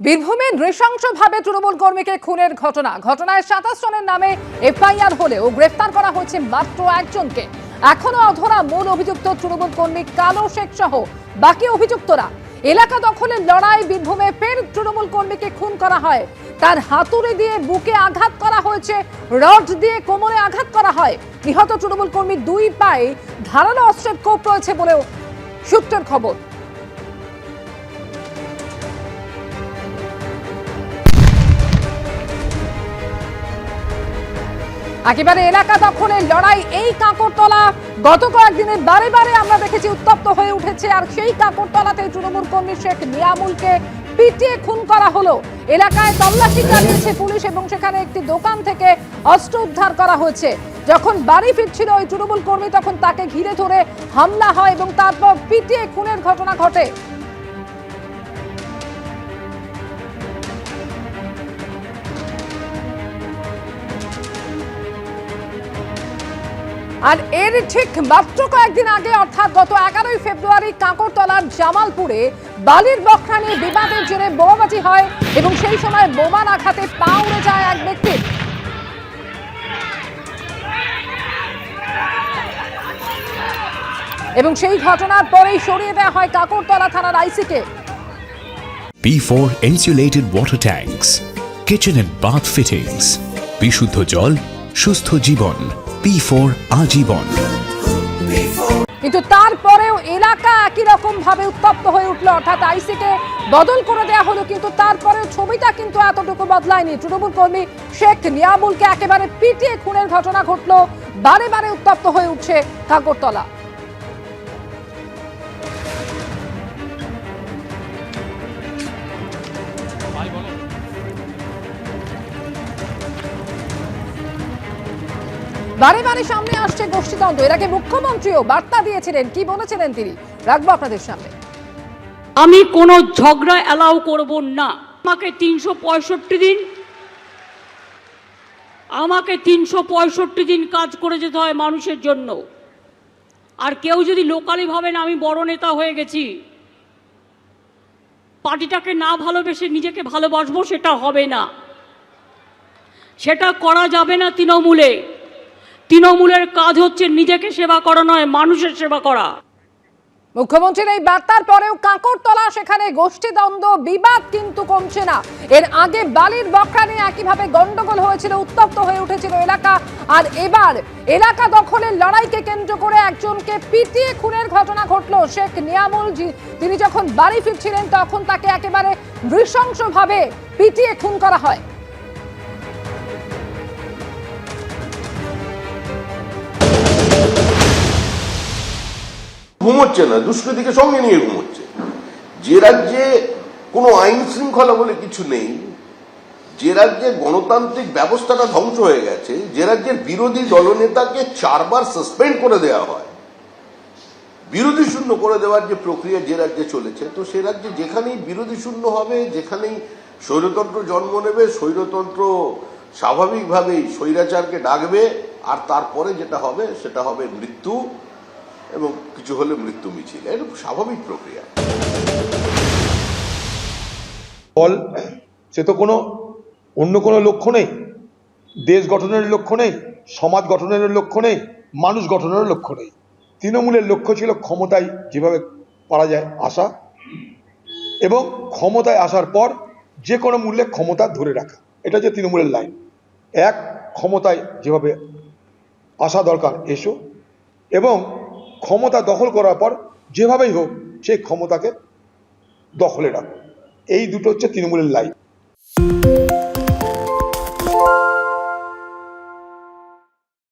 বীরভূমে নৃশংসভাবে তৃণমূল কর্মীকে খুনের ঘটনা। ঘটনায় সাতাশ জনের নামে এফআইআর হলেও গ্রেফতার করা হয়েছে মাত্র একজনকে। এখনও অধরা মূল অভিযুক্ত তৃণমূল কর্মী কালো শেখ সহ বাকি অভিযুক্তরা। এলাকা দখলের লড়াই বীরভূমে ফের তৃণমূল কর্মীকে খুন করা হয়। তার হাতুড়ি দিয়ে বুকে আঘাত করা হয়েছে, রড দিয়ে কোমরে আঘাত করা হয়। নিহত তৃণমূল কর্মীর দুই পায়ে ধারালো অস্ত্রের কোপ রয়েছে বলেও সূত্রের খবর। একেবারে এলাকা দখলের লড়াই, এই কাঁকরতলা গত কয়েকদিনের বারে বারে আমরা দেখেছি উত্তপ্ত হয়ে উঠেছে। আর সেই কাঁকরতলাতে তৃণমূল কর্মী শেখ নিয়ামুলকে পিটিয়ে খুন করা হলো। এলাকায় তল্লাশি চালিয়েছে পুলিশ এবং সেখানে একটি দোকান থেকে অস্ত্র উদ্ধার করা হয়েছে। যখন বাড়ি ফিরছিল ওই তৃণমূল কর্মী, তখন তাকে ঘিরে ধরে হামলা হয় এবং তারপর পিটিয়ে খুনের ঘটনা ঘটে। আর এর ঠিক মাত্র কয়েকদিন আগে অর্থাৎ গত এগারোই ফেব্রুয়ারি কাঁকরতলার জামালপুরে বালির বখরা বিবাদের জেরে বোমাবাজি হয় এবং সেই সময় বোমার আঘাতে পা উড়ে যায় এক ব্যক্তির এবং সেই ঘটনার পরেই সরিয়ে দেওয়া হয় কাকরতলা থানার আইসিকে। B4 insulated water tanks, kitchen and bath fittings, বিশুদ্ধ জল সুস্থ জীবন। P4 আজীবন। কিন্তু তারপরেও এলাকা একই রকম ভাবে উত্তপ্ত হয়ে উঠল, অর্থাৎ আইসিকে বদল করে দেয়া হলো, কিন্তু তারপরেও ছবিটা কিন্তু এতটুকু বদলায়নি। তৃণমূল কর্মী শেখ নিয়ামুলকে একেবারে পিটিয়ে খুনের ঘটনা ঘটলো, বারে বারে উত্তপ্ত হয়ে উঠছে কাকরতলা বারে বারে সামনে আসছে গোষ্ঠীদ্বন্দ্ব এর আগে মুখ্যমন্ত্রীও বার্তা দিয়েছিলেন, কি বলেছিলেন তিনি? রাখব আপনাদের সামনে। আমি কোনো ঝগড়া অ্যালাউ করব না। আমাকে তিনশো পঁয়ষট্টি দিন, আমাকে তিনশো পঁয়ষট্টি দিন কাজ করে যেতে হয় মানুষের জন্য। আর কেউ যদি লোকালি ভাবেন আমি বড় নেতা হয়ে গেছি, পার্টিটাকে না ভালোবেসে নিজেকে ভালোবাসবো সেটা হবে না। সেটা করা যাবে না তৃণমূলে। তৃণমূলের কাজ হচ্ছে নিজেকে সেবা করা নয়, মানুষের সেবা করা। মুখ্যমন্ত্রীর এই বার্তার পরেও কাঁকরতলা সেখানে গোষ্ঠীদ্বন্দ্ব, বিবাদ কিন্তু কমছে না। এর আগে বালির বকরা নিয়ে একইভাবে গন্ডগোল হয়েছিল, উত্তপ্ত হয়ে উঠেছিল এলাকা। আর এবার এলাকা দখলের লড়াইকে কেন্দ্র করে একজনকে পিটিয়ে খুনের ঘটনা ঘটলো। শেখ নিয়ামুল তিনি যখন বাড়ি ফিরছিলেন, তখন তাকে একেবারে নৃশংসভাবে পিটিয়ে খুন করা হয়। ঘুমোচ্ছে না দুষ্কৃতিকে সঙ্গে নিয়ে ঘুমোচ্ছে। যে রাজ্যে কোনো আইন শৃঙ্খলা বলে কিছু নেই, যে রাজ্যে গণতান্ত্রিক ব্যবস্থাটা ধ্বংস হয়ে গেছে, যে রাজ্যের বিরোধী দলনেতাকে চারবার সাসপেন্ড করে দেওয়া হয়। বিরোধী শূন্য করে দেওয়ার যে প্রক্রিয়া যে রাজ্যে চলেছে, তো সে রাজ্যে যেখানেই বিরোধী শূন্য হবে, যেখানেই স্বৈরতন্ত্র জন্ম নেবে, স্বৈরতন্ত্র স্বাভাবিকভাবেই স্বৈরাচারকে ডাকবে, আর তারপরে যেটা হবে, সেটা হবে মৃত্যু। এবং কিছু হলে মৃত্যু মিছিল। এটা স্বাভাবিক প্রক্রিয়া। ফল, সে তো কোনো অন্য কোনো লক্ষ্য নেই। দেশ গঠনের লক্ষ্য নেই, সমাজ গঠনের লক্ষ্য নেই, মানুষ গঠনের লক্ষ্য নেই। তৃণমূলের লক্ষ্য ছিল ক্ষমতায় যেভাবে পারা যায় আসা এবং ক্ষমতায় আসার পর যে কোনো মূল্যে ক্ষমতা ধরে রাখা। এটা হচ্ছে তৃণমূলের লাইন। এক, ক্ষমতায় যেভাবে আসা দরকার, এসো। এবং ক্ষমতা দখল করার পর যেভাবেই হোক সেই ক্ষমতাকে দখলে রাখো এই দুটো হচ্ছে তৃণমূলের লাইন